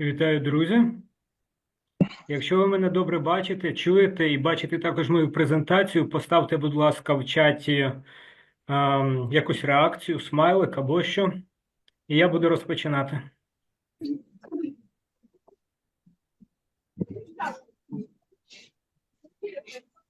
Вітаю, друзі. Якщо ви мене добре бачите, чуєте і бачите також мою презентацію, поставте, будь ласка, в чаті ем, якусь реакцію, смайлик або що, і я буду розпочинати.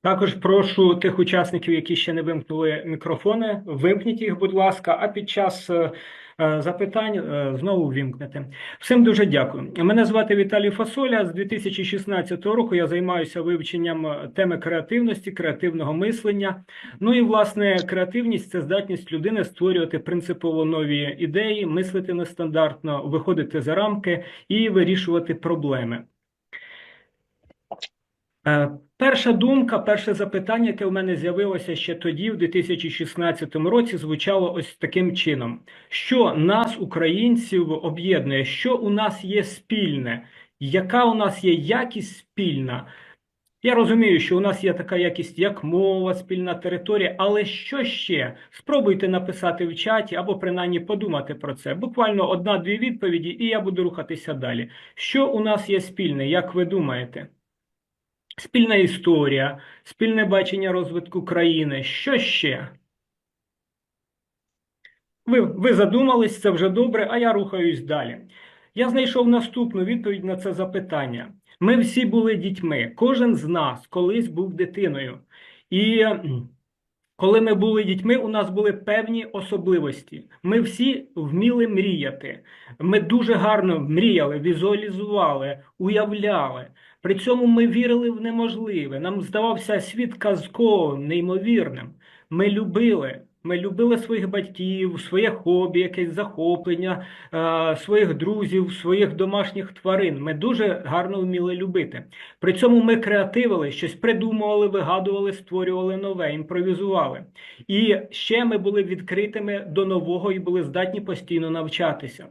Також прошу тих учасників, які ще не вимкнули мікрофони, вимкніть їх, будь ласка, а під час е, запитань е, знову вімкнете. Всім дуже дякую. Мене звати Віталій Фасоля. З 2016 року я займаюся вивченням е, теми креативності, креативного мислення. Ну і власне креативність це здатність людини створювати принципово нові ідеї, мислити нестандартно, виходити за рамки і вирішувати проблеми. Е, Перша думка, перше запитання, яке в мене з'явилося ще тоді, в 2016 році, звучало ось таким чином: що нас, українців, об'єднує, що у нас є спільне, яка у нас є якість спільна? Я розумію, що у нас є така якість, як мова, спільна територія, але що ще? Спробуйте написати в чаті або принаймні подумати про це. Буквально одна-дві відповіді, і я буду рухатися далі. Що у нас є спільне, як ви думаєте? Спільна історія, спільне бачення розвитку країни. Що ще? Ви, ви задумались, це вже добре, а я рухаюсь далі. Я знайшов наступну відповідь на це запитання. Ми всі були дітьми. Кожен з нас колись був дитиною. І коли ми були дітьми, у нас були певні особливості. Ми всі вміли мріяти. Ми дуже гарно мріяли, візуалізували, уявляли. При цьому ми вірили в неможливе. Нам здавався світ казковим, неймовірним. Ми любили. Ми любили своїх батьків, своє хобі, якесь захоплення, е, своїх друзів, своїх домашніх тварин. Ми дуже гарно вміли любити. При цьому ми креативили, щось придумували, вигадували, створювали нове, імпровізували. І ще ми були відкритими до нового і були здатні постійно навчатися.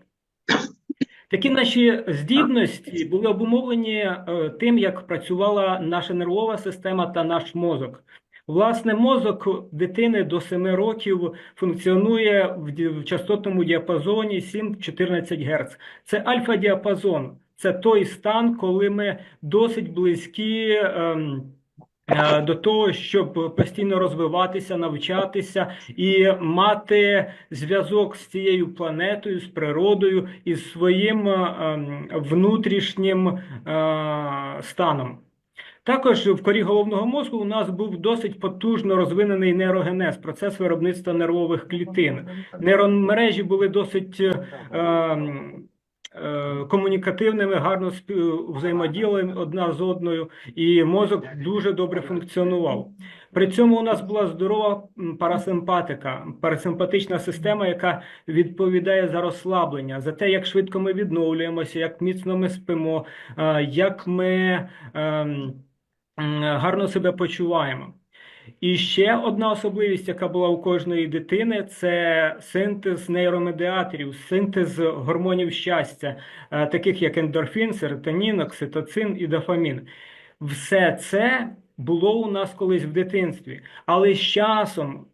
Такі наші здібності були обумовлені е, тим, як працювала наша нервова система та наш мозок. Власне, мозок дитини до 7 років функціонує в частотному діапазоні 7-14 Гц. Це альфа-діапазон. Це той стан, коли ми досить близькі. ем, е, До того, щоб постійно розвиватися, навчатися і мати зв'язок з цією планетою, з природою і з своїм ем, внутрішнім е, станом. Також в корі головного мозку у нас був досить потужно розвинений нейрогенез, процес виробництва нервових клітин. Нейромережі були досить е, ем, е, комунікативними, гарно взаємодіяли одна з одною, і мозок дуже добре функціонував. При цьому у нас була здорова парасимпатика, парасимпатична система, яка відповідає за розслаблення, за те, як швидко ми відновлюємося, як міцно ми спимо, е, як ми м, гарно себе почуваємо. І ще одна особливість, яка була у кожної дитини, це синтез нейромедіаторів, синтез гормонів щастя, е, таких як ендорфін, серотонін, окситоцин і дофамін. Все це було у нас колись в дитинстві, але з часом.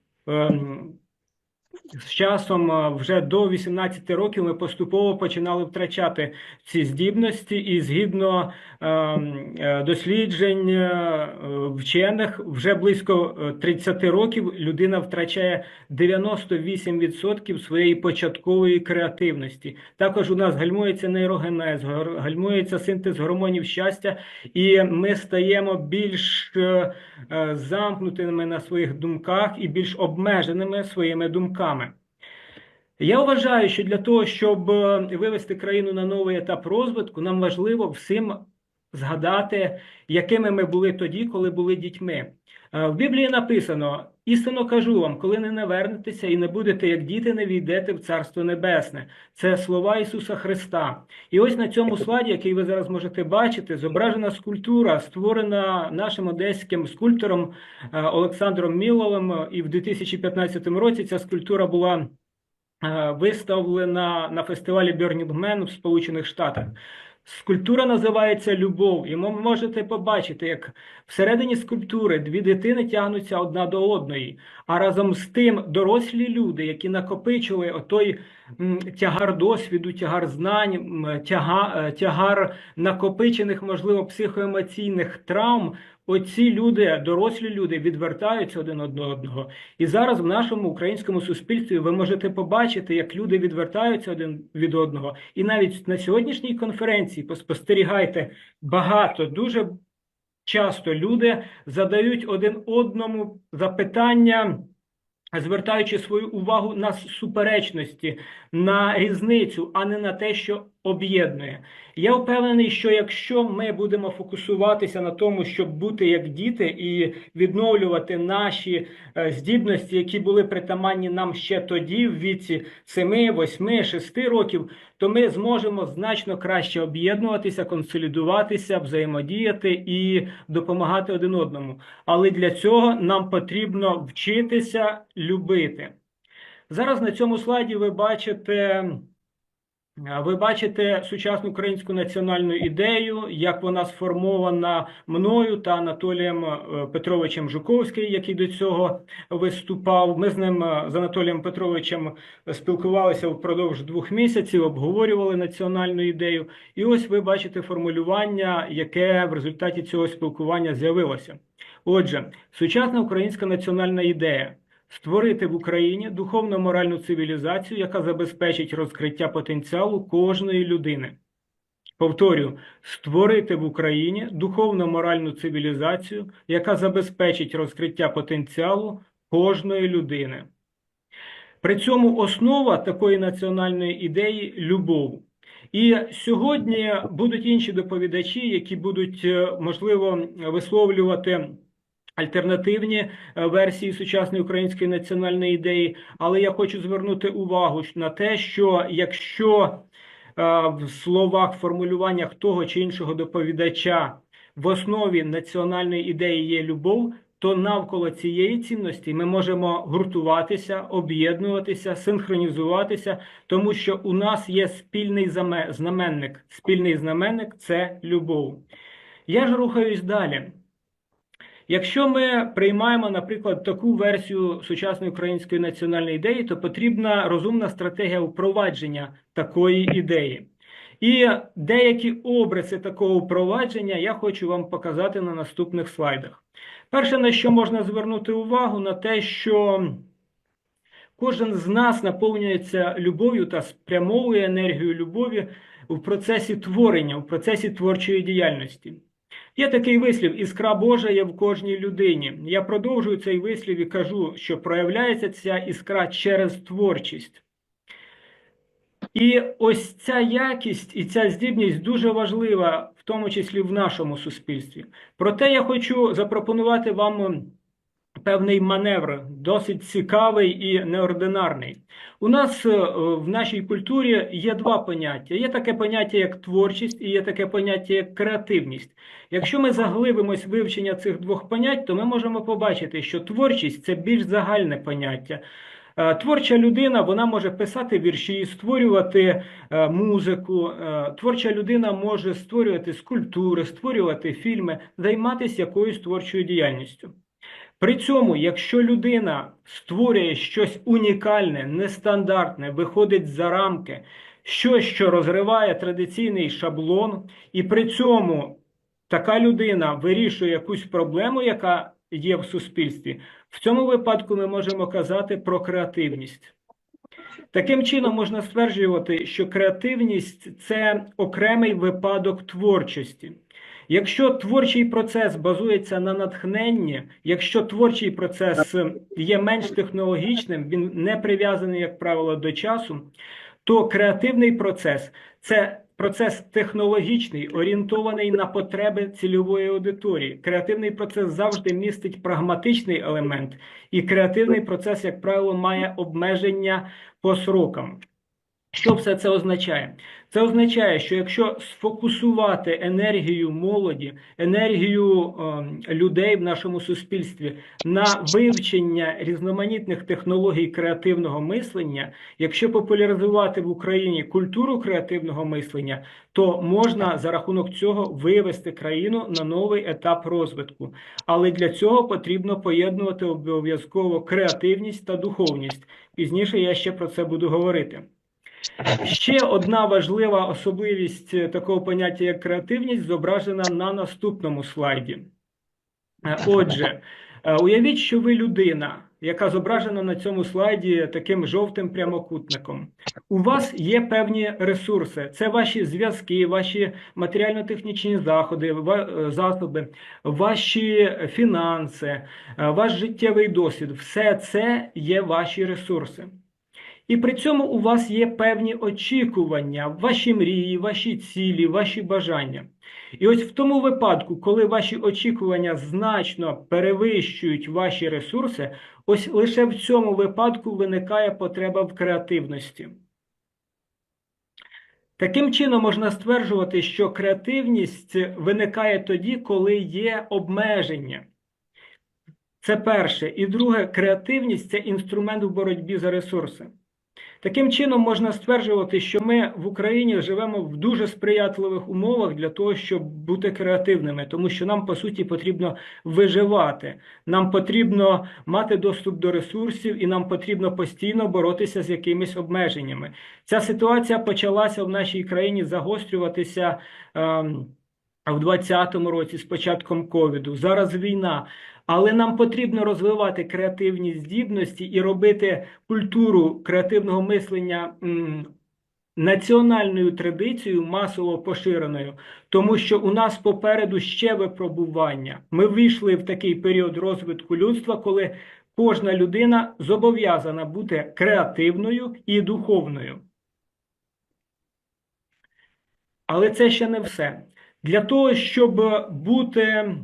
З часом, е, вже до 18 років, ми поступово починали втрачати ці здібності, і згідно ем, е, досліджень е, вчених, вже близько е, 30 років людина втрачає 98% своєї початкової креативності. Також у нас гальмується нейрогенез, гальмується синтез гормонів щастя, і ми стаємо більш замкнутими на своїх думках і більш обмеженими своїми думками. Я вважаю, що для того, щоб е, вивести країну на новий етап розвитку, нам важливо всім згадати, якими ми були тоді, коли були дітьми. Е, В Біблії написано: істинно кажу вам, коли не навернетеся і не будете як діти, не війдете в Царство Небесне. Це слова Ісуса Христа. І ось на цьому слайді, який ви зараз можете бачити, зображена скульптура, створена нашим одеським скульптором е, Олександром Міловим. І в 2015 році ця скульптура була виставлена на фестивалі Burning Man в Сполучених Штатах. Скульптура називається Любов, і ви можете побачити, як всередині скульптури дві дитини тягнуться одна до одної, а разом з тим дорослі люди, які накопичили отой тягар досвіду, тягар знань, тяга, е, тягар накопичених, можливо, психоемоційних травм. Оці люди, дорослі люди, відвертаються один од одного. І зараз в нашому українському суспільстві ви можете побачити, як люди відвертаються один від одного. І навіть на сьогоднішній конференції поспостерігайте багато, дуже часто люди задають один одному запитання, звертаючи свою увагу на суперечності, на різницю, а не на те, що об'єднує. Я впевнений, що якщо ми будемо фокусуватися на тому, щоб бути як діти і відновлювати наші е, здібності, які були притаманні нам ще тоді, в віці 7, 8, 6 років, то ми зможемо значно краще об'єднуватися, консолідуватися, взаємодіяти і допомагати один одному. Але для цього нам потрібно вчитися любити. Зараз на цьому слайді ви бачите. Ви бачите сучасну українську національну ідею, як вона сформована мною та Анатолієм е, Петровичем Жуковським, який до цього виступав. Ми з ним е, з Анатолієм Петровичем спілкувалися впродовж двох місяців, обговорювали національну ідею. І ось ви бачите формулювання, яке в результаті цього спілкування з'явилося. Отже, сучасна українська національна ідея. Створити в Україні духовно-моральну цивілізацію, яка забезпечить розкриття потенціалу кожної людини. Повторю, створити в Україні духовно-моральну цивілізацію, яка забезпечить розкриття потенціалу кожної людини. При цьому основа такої національної ідеї любов. І сьогодні будуть інші доповідачі, які будуть, е, можливо, висловлювати. Альтернативні е, версії сучасної української національної ідеї, але я хочу звернути увагу на те, що якщо е, в словах, формулюваннях того чи іншого доповідача в основі національної ідеї є любов, то навколо цієї цінності ми можемо гуртуватися, об'єднуватися, синхронізуватися, тому що у нас є спільний знаменник. Спільний знаменник це любов. Я ж рухаюсь далі. Якщо ми приймаємо, наприклад, таку версію сучасної української національної ідеї, то потрібна розумна стратегія впровадження такої ідеї. І деякі обриси такого впровадження я хочу вам показати на наступних слайдах. Перше, на що можна звернути увагу, на те, що кожен з нас наповнюється любов'ю та спрямовує енергію любові в процесі творення, в процесі творчої діяльності. Є такий вислів: іскра Божа є в кожній людині. Я продовжую цей вислів і кажу, що проявляється ця іскра через творчість. І ось ця якість і ця здібність дуже важлива, в тому числі в нашому суспільстві. Проте я хочу запропонувати вам певний маневр, досить цікавий і неординарний. У нас е, в нашій культурі є два поняття: є таке поняття як творчість, і є таке поняття як креативність. Якщо ми заглибимось вивчення цих двох понять, то ми можемо побачити, що творчість це більш загальне поняття. Е, творча людина вона може писати вірші, створювати е, музику. Творча людина може створювати скульптури, створювати фільми, займатися якоюсь творчою діяльністю. При цьому, якщо людина створює щось унікальне, нестандартне, виходить за рамки, щось, що розриває традиційний шаблон, і при цьому така людина вирішує якусь проблему, яка є в суспільстві, в цьому випадку ми можемо казати про креативність. Таким чином можна стверджувати, що креативність це окремий випадок творчості. Якщо творчий процес базується на натхненні, якщо творчий процес є менш технологічним, він не прив'язаний, як правило, до часу, то креативний процес це процес технологічний, орієнтований на потреби цільової аудиторії. Креативний процес завжди містить прагматичний елемент, і креативний процес, як правило, має обмеження по срокам. Що все це означає? Це означає, що якщо сфокусувати енергію молоді, енергію е, людей в нашому суспільстві на вивчення різноманітних технологій креативного мислення, якщо популяризувати в Україні культуру креативного мислення, то можна за рахунок цього вивести країну на новий етап розвитку. Але для цього потрібно поєднувати обов'язково креативність та духовність. Пізніше я ще про це буду говорити. Ще одна важлива особливість е, такого поняття, як креативність, зображена на наступному слайді. Е, отже, е, уявіть, що ви людина, яка зображена на цьому слайді таким жовтим прямокутником. У вас є певні ресурси, це ваші зв'язки, ваші матеріально-технічні заходи, засоби, ваші фінанси, ваш життєвий досвід. Все це є ваші ресурси. І при цьому у вас є певні очікування, ваші мрії, ваші цілі, ваші бажання. І ось в тому випадку, коли ваші очікування значно перевищують ваші ресурси, ось лише в цьому випадку виникає потреба в креативності. Таким чином можна стверджувати, що креативність виникає тоді, коли є обмеження. Це перше. І друге, креативність це інструмент в боротьбі за ресурси. Таким чином можна стверджувати, що ми в Україні живемо в дуже сприятливих умовах для того, щоб бути креативними, тому що нам по суті потрібно виживати, нам потрібно мати доступ до ресурсів, і нам потрібно постійно боротися з якимись обмеженнями. Ця ситуація почалася в нашій країні загострюватися. Ем, в 2020 році з початком ковіду зараз війна. Але нам потрібно розвивати креативні здібності і робити культуру креативного мислення національною традицією, масово поширеною, тому що у нас попереду ще випробування. Ми вийшли в такий період розвитку людства, коли кожна людина зобов'язана бути креативною і духовною. Але це ще не все. Для того, щоб бути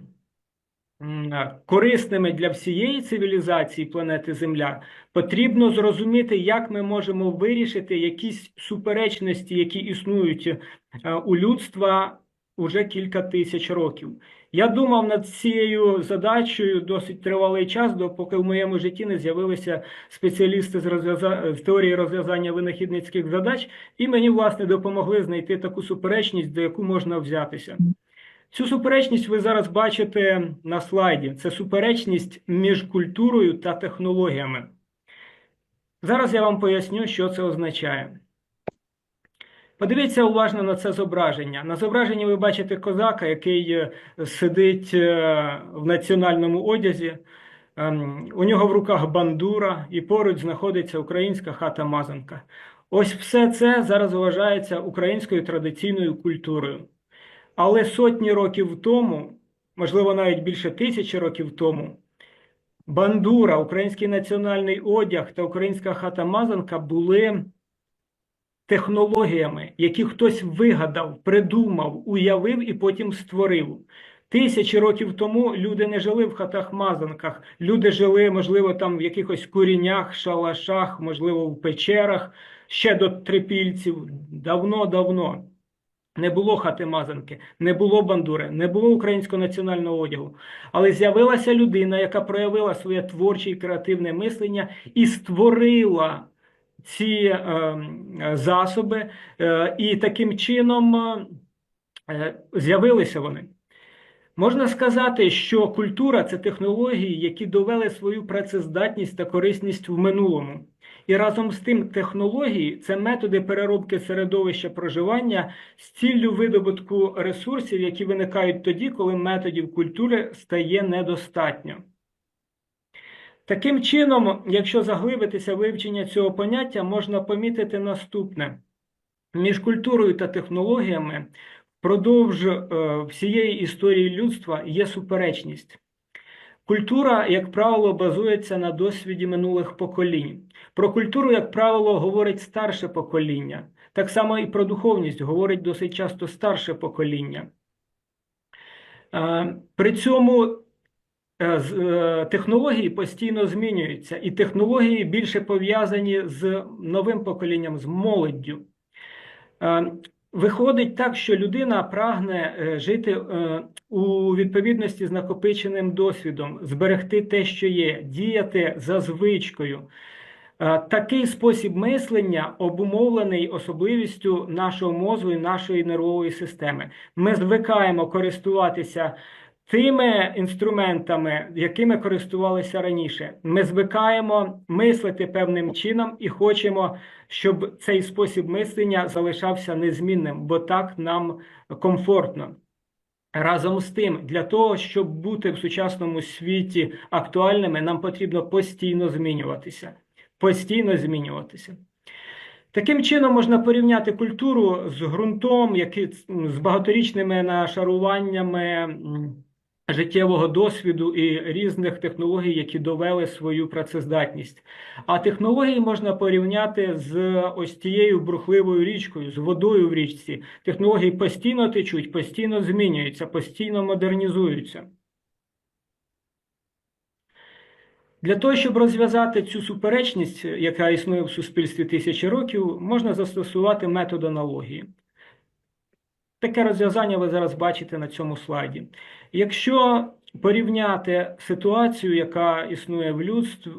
корисними для всієї цивілізації планети Земля, потрібно зрозуміти, як ми можемо вирішити якісь суперечності, які існують е, у людства уже кілька тисяч років. Я думав над цією задачею досить тривалий час, допоки в моєму житті не з'явилися спеціалісти з, розв'яза... з теорії розв'язання винахідницьких задач, і мені, власне, допомогли знайти таку суперечність, до яку можна взятися. Цю суперечність ви зараз бачите на слайді. Це суперечність між культурою та технологіями. Зараз я вам поясню, що це означає. Подивіться уважно на це зображення. На зображенні ви бачите козака, який е, сидить е, в національному одязі. Ем, у нього в руках бандура, і поруч знаходиться українська хата Мазанка. Ось все це зараз вважається українською традиційною культурою. Але сотні років тому, можливо, навіть більше тисячі років тому, бандура, український національний одяг та українська хата Мазанка були технологіями, які хтось вигадав, придумав, уявив і потім створив. Тисячі років тому люди не жили в хатах-мазанках, люди жили, можливо, там в якихось курінях, шалашах, можливо, в печерах, ще до трипільців. Давно-давно. Не було хати Мазанки, не було бандури, не було українського національного одягу. Але з'явилася людина, яка проявила своє творче і креативне мислення і створила ці е, засоби, е, і таким чином е, з'явилися вони. Можна сказати, що культура це технології, які довели свою працездатність та корисність в минулому. І разом з тим технології це методи переробки середовища проживання з ціллю видобутку ресурсів, які виникають тоді, коли методів культури стає недостатньо. Таким чином, якщо заглибитися вивчення цього поняття, можна помітити наступне: між культурою та технологіями впродовж е, всієї історії людства є суперечність. Культура, як правило, базується на досвіді минулих поколінь. Про культуру, як правило, говорить старше покоління. Так само і про духовність говорить досить часто старше покоління. При цьому е, е, технології постійно змінюються, і технології більше пов'язані з новим поколінням, з молоддю. Виходить так, що людина прагне е, жити е, у відповідності з накопиченим досвідом, зберегти те, що є, діяти за звичкою. Е, Такий спосіб мислення обумовлений особливістю нашого мозку і нашої нервової системи. Ми звикаємо користуватися тими інструментами, якими користувалися раніше. Ми звикаємо мислити певним чином і хочемо, щоб цей спосіб мислення залишався незмінним, бо так нам комфортно. Разом з тим, для того, щоб бути в сучасному світі актуальними, нам потрібно постійно змінюватися. Постійно змінюватися. Таким чином можна порівняти культуру з ґрунтом, який з багаторічними нашаруваннями життєвого досвіду і різних технологій, які довели свою працездатність. А технології можна порівняти з ось тією бурхливою річкою, з водою в річці. Технології постійно течуть, постійно змінюються, постійно модернізуються. Для того, щоб розв'язати цю суперечність, яка існує в суспільстві тисячі років, можна застосувати метод аналогії. Таке розв'язання ви зараз бачите на цьому слайді. Якщо порівняти ситуацію, яка існує в людств,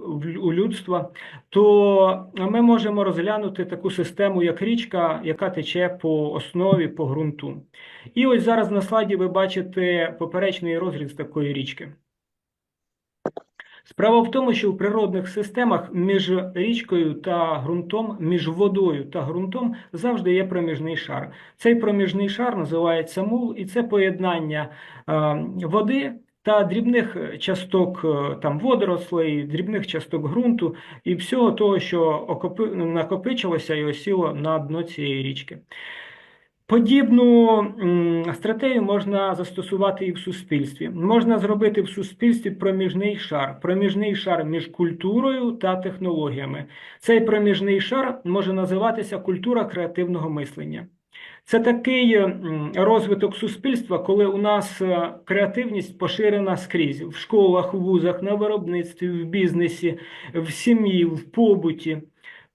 у людства, то ми можемо розглянути таку систему, як річка, яка тече по основі, по ґрунту. І ось зараз на слайді ви бачите поперечний розріз такої річки. Справа в тому, що в природних системах між річкою та ґрунтом, між водою та ґрунтом завжди є проміжний шар. Цей проміжний шар називається мул, і це поєднання е, води та дрібних часток е, там водорослей, дрібних часток ґрунту і всього того, що накопичилося і осіло на дно цієї річки. Подібну стратегію можна застосувати і в суспільстві. Можна зробити в суспільстві проміжний шар, проміжний шар між культурою та технологіями. Цей проміжний шар може називатися культура креативного мислення. Це такий розвиток суспільства, коли у нас е, креативність поширена скрізь в школах, в вузах, на виробництві, в бізнесі, в сім'ї, в побуті.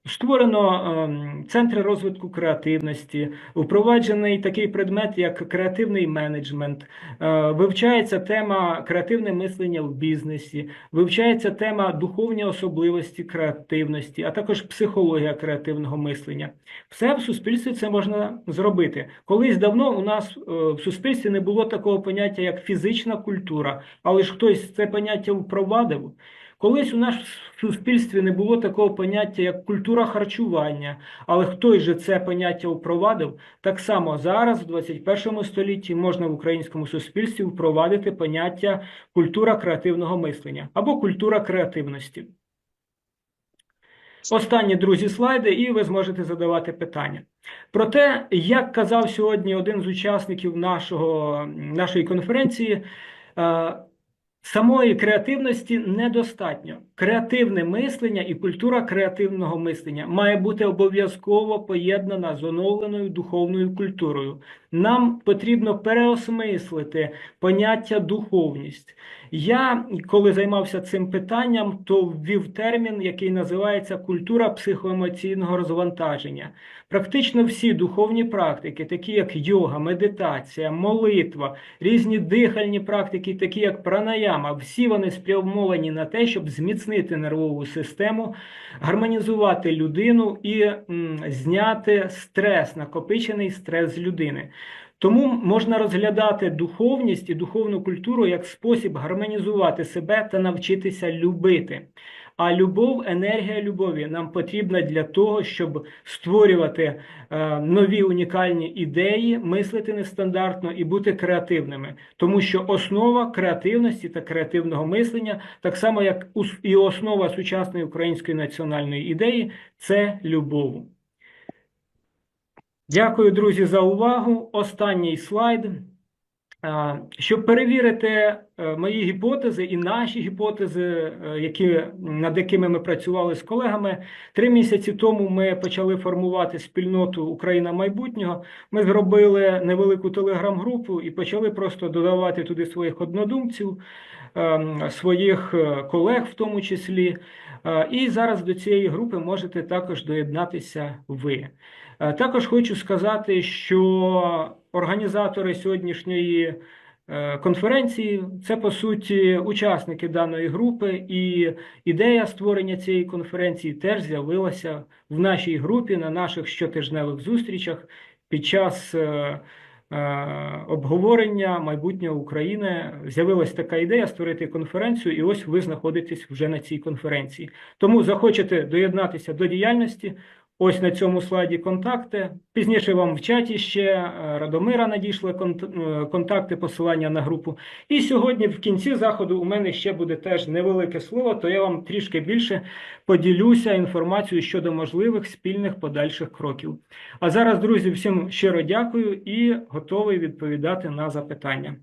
Створено ем, центри розвитку креативності, впроваджений такий предмет, як креативний менеджмент, Е, вивчається тема креативне мислення в бізнесі, вивчається тема духовні особливості креативності, а також психологія креативного мислення. Все в суспільстві це можна зробити. Колись давно у нас е, в суспільстві не було такого поняття, як фізична культура, але ж хтось це поняття впровадив. Колись у нас в суспільстві не було такого поняття, як культура харчування, але хтось же це поняття впровадив. Так само зараз, в 21 столітті, можна в українському суспільстві впровадити поняття культура креативного мислення або культура креативності. Останні друзі слайди, і ви зможете задавати питання. Про те, як казав сьогодні один з учасників нашого, нашої конференції, е, Самої креативності недостатньо. Креативне мислення і культура креативного мислення має бути обов'язково поєднана з оновленою духовною культурою. Нам потрібно переосмислити поняття духовність. Я, коли займався цим питанням, то ввів термін, який називається культура психоемоційного розвантаження. Практично всі духовні практики, такі як йога, медитація, молитва, різні дихальні практики, такі як пранаяма, всі вони спрямовані на те, щоб зміцнити нервову систему, гармонізувати людину і м, зняти стрес, накопичений стрес з людини. Тому можна розглядати духовність і духовну культуру як спосіб гармонізувати себе та навчитися любити. А любов, енергія любові нам потрібна для того, щоб створювати е, нові унікальні ідеї, мислити нестандартно і бути креативними. Тому що основа креативності та креативного мислення, так само як і основа сучасної української національної ідеї, це любов. Дякую, друзі, за увагу. Останній слайд. Щоб перевірити е, мої гіпотези і наші гіпотези, е, які, над якими ми працювали з колегами, три місяці тому ми почали формувати спільноту Україна майбутнього. Ми зробили невелику телеграм-групу і почали просто додавати туди своїх однодумців. ем, своїх е, колег, в тому числі. І зараз до цієї групи можете також доєднатися ви. Е, Також хочу сказати, що організатори сьогоднішньої е, конференції це по суті учасники даної групи, і ідея створення цієї конференції теж з'явилася в нашій групі на наших щотижневих зустрічах під час. е, Обговорення майбутнього України з'явилася така ідея створити конференцію, і ось ви знаходитесь вже на цій конференції. Тому захочете доєднатися до діяльності. Ось на цьому слайді контакти. Пізніше вам в чаті ще е, Радомира надійшли е, контакти, посилання на групу. І сьогодні в кінці заходу у мене ще буде теж невелике слово, то я вам трішки більше поділюся інформацією щодо можливих спільних подальших кроків. А зараз, друзі, всім щиро дякую і готовий відповідати на запитання.